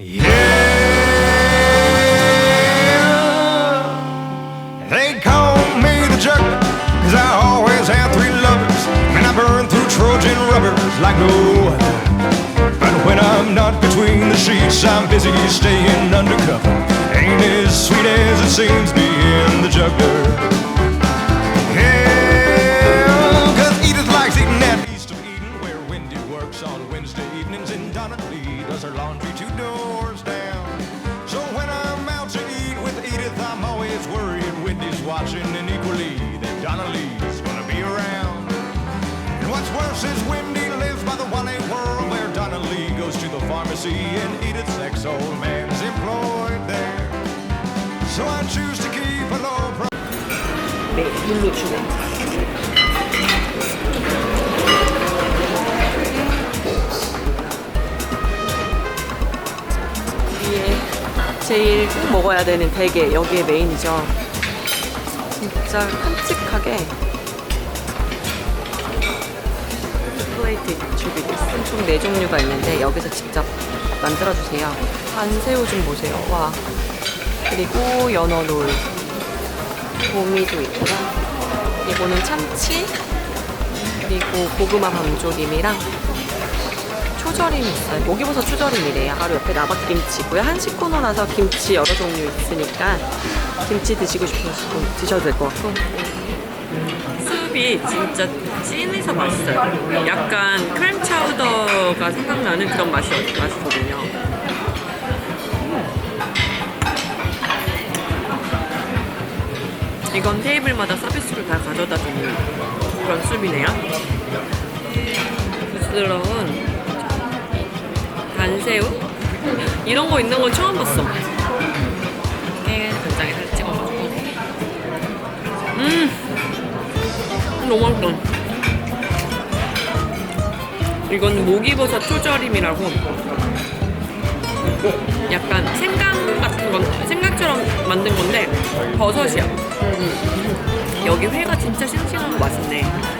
Yeah, they call me the juggler, cause I always have three lovers, and I burn through Trojan rubbers like no other. But when I'm not between the sheets, I'm busy staying undercover. Ain't as sweet as it seems being the juggler. that Donna Lee's gonna be around. And what's worse is Wendy lives by the Wally world, where Donna Lee goes to the pharmacy, and Edith's ex-old man's employed there. So I choose to keep a low profile. 네, 물로 주네. 위에 제일 꼭 먹어야 되는 대게 여기에 메인이죠. 진짜 큼직하게 플레이트 준비돼 있어요. 총 4종류가 있는데 여기서 직접 만들어주세요. 반새우 좀 보세요. 와. 그리고 연어 롤. 도미도 있고요. 이거는 참치, 그리고 고구마 밤조림이랑 초절임이 있어요. 목이버섯 초절임이래요. 바로 옆에 나박김치고요. 한식 코너라서 김치 여러 종류 있으니까 김치 드시고 싶으시면 드셔도 될 것 같고. 수육이 진짜 찐해서 맛있어요. 약간 크림 차우더가 생각나는 그런 맛이, 맛이거든요. 이건 테이블마다 서비스로 다 가져다 주는 그런 수비네요. 부스러운 간새우 이런 거 있는 건 처음 봤어. 이렇게 간장에 살짝 찍어가지고 음 너무 맛있다. 이건 목이버섯 초절임이라고 약간 생강 같은 건 생강처럼 만든 건데 버섯이야. 여기 회가 진짜 싱싱하고 맛있네.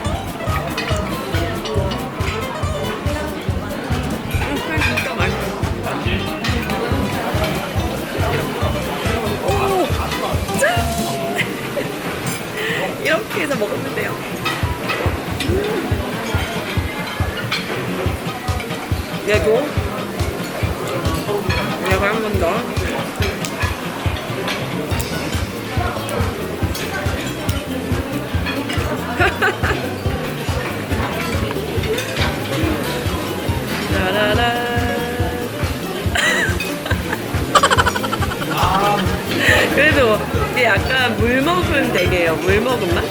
이게 약간 물 먹은 되게요. 물 먹은 맛?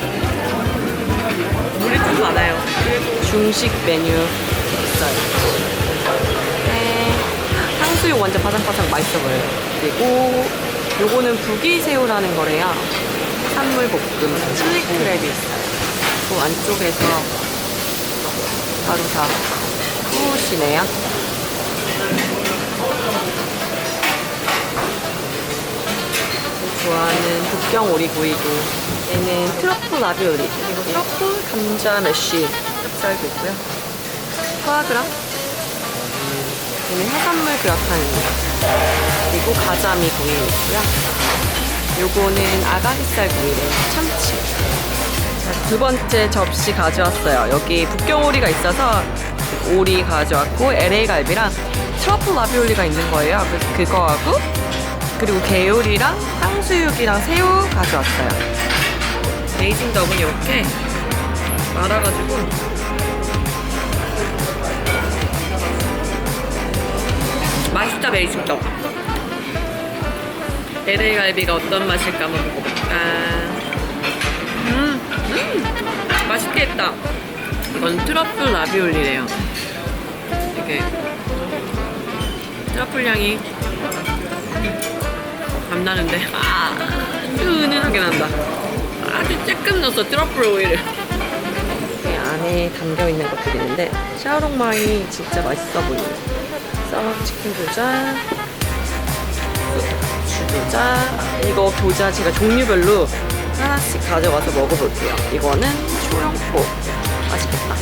물이 좀 많아요. 중식 메뉴 있어요. 네. 탕수육 완전 바삭바삭 맛있어 보여요. 그리고 요거는 북이새우라는 거래요. 산물볶음, 칠리 크랩이 있어요. 그 안쪽에서 바로 다 구우시네요. 좋아하는 북경 오리구이도 얘는 트러플 라비올리 그리고 트러플 감자 메쉬 찹쌀도 있고요. 포아그라 얘는 해산물 그라탕입니다. 그리고 가자미 구이 있고요. 요거는 아가리살 구이래요. 참치. 자, 두 번째 접시 가져왔어요. 여기 북경 오리가 있어서 오리 가져왔고 LA 갈비랑 트러플 라비올리가 있는 거예요. 그래서 그거하고 그리고 게요리랑 탕수육이랑 새우 가져왔어요. 베이징 더은 이렇게 말아가지고 맛있다 베이징 떡. LA 갈비가 어떤 맛일까 한번 먹어볼까. 음, 음, 맛있게 했다. 이건 트러플 라비올리래요. 이게 트러플 향이 안 나는데. 아 은은하게 난다. 아주 조금 넣었어 트러플 오일을. 이 안에 담겨 있는 것들이 있는데 샤오롱마이 진짜 맛있어 보이네. 쌀 치킨 교자 주교자. 이거 교자 제가 종류별로 하나씩 가져와서 먹어볼게요. 이거는 초롱포. 맛있겠다.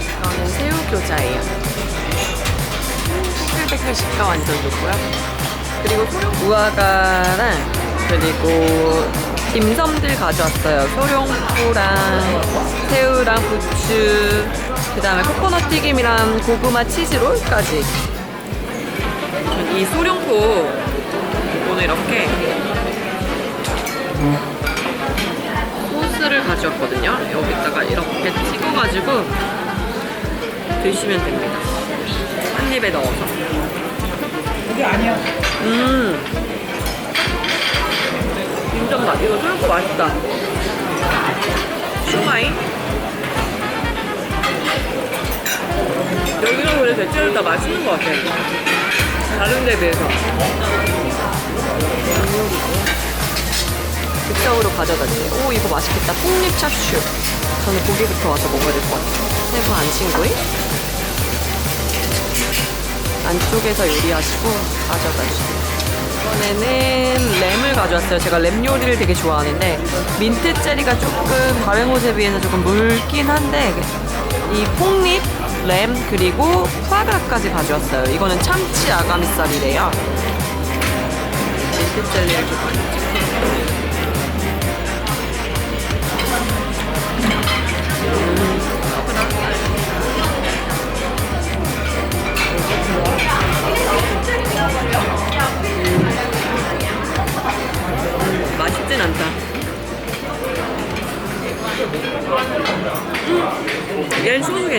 이거는 새우 교자예요 식감 완전 좋고요. 그리고 소룡 무화과랑 그리고 딤섬들 가져왔어요. 소룡포랑 새우랑 부추, 그 다음에 코코넛 튀김이랑 고구마 치즈롤까지. 이 소룡포 오늘 이렇게 소스를 가져왔거든요. 여기다가 이렇게 찍어가지고 드시면 됩니다. 한 입에 넣어서. 이게 아니야. 음. 맛. 이거 소룡포 맛있다. 슈마이. 여기가 그래 대체로 다 맛있는 것 같아. 다른 데 비해서. 즉석으로 가져다 주세요. 오, 이거 맛있겠다. 폭립 차슈. 저는 고기부터 와서 먹어야 될 것 같아요. 세부 안 친구이. 안쪽에서 요리하시고 주세요. 이번에는 램을 가져왔어요. 제가 램 요리를 되게 좋아하는데 민트 젤리가 조금 다른 곳에 비해서 조금 묽긴 한데 이 폭립, 램 그리고 푸아그라까지 가져왔어요. 이거는 참치 아가미살이래요. 민트 젤리를 조금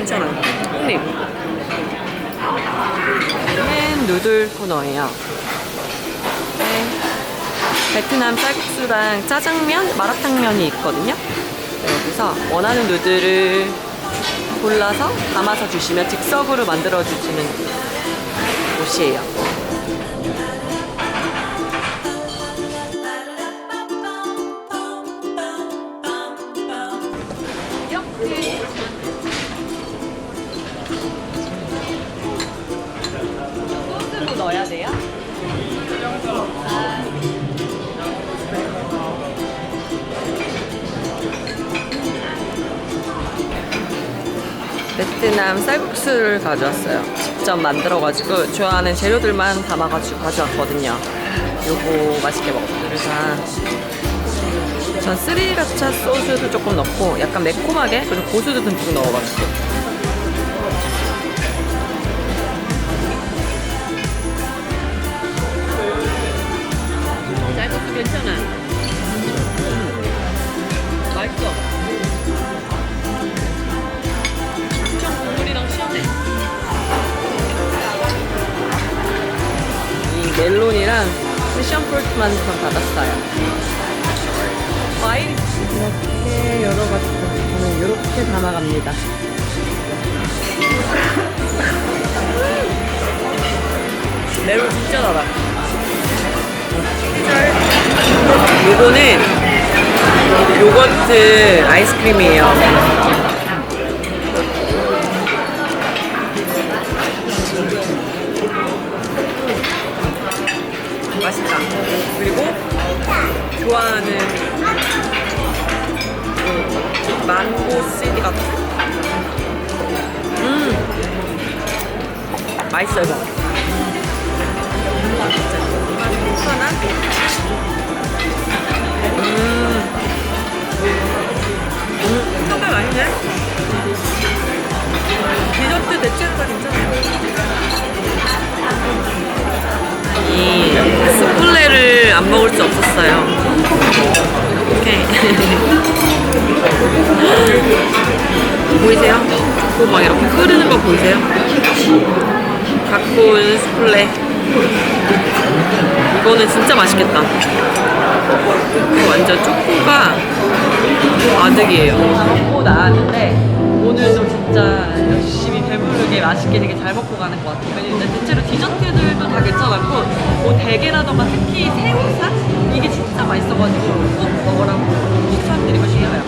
괜찮아. 형님. 얘는 누들 코너예요. 네. 베트남 쌀국수랑 짜장면, 마라탕면이 있거든요. 여기서 원하는 누들을 골라서 담아서 주시면 즉석으로 만들어 주시는 곳이에요. 베트남 쌀국수를 가져왔어요. 직접 만들어가지고 좋아하는 재료들만 담아가지고 가져왔거든요. 요거 맛있게 먹습니다. 전 스리라차 소스도 조금 넣고 약간 매콤하게 그리고 고수도 듬뿍 넣어가지고 쌀국수 괜찮아 패션 프루트만 좀 받았어요 과일 이렇게 여러 가지 저는 이렇게 담아갑니다. 멜론 진짜 달아. 짤. 요거는 요거트 아이스크림이에요. 맛있다. 그리고 좋아하는 망고 CD 같은 음! 맛있어 이거. 음, 없었어요. 오케이. 보이세요? 그 막 이렇게 흐르는 거 보이세요? 갖고 온 스플레. 이거는 진짜 맛있겠다. 완전 초코가 아득이에요. 먹고 나왔는데 오늘도 진짜 열심히 배부르게 맛있게 되게 잘 먹고 가는 것 같아요. 왜냐면 대체로 디저트들도 다 괜찮았고 뭐 대게라던가 특히 새우살? 이게 진짜 맛있어가지고 꼭 먹으라고 추천드리고 싶어요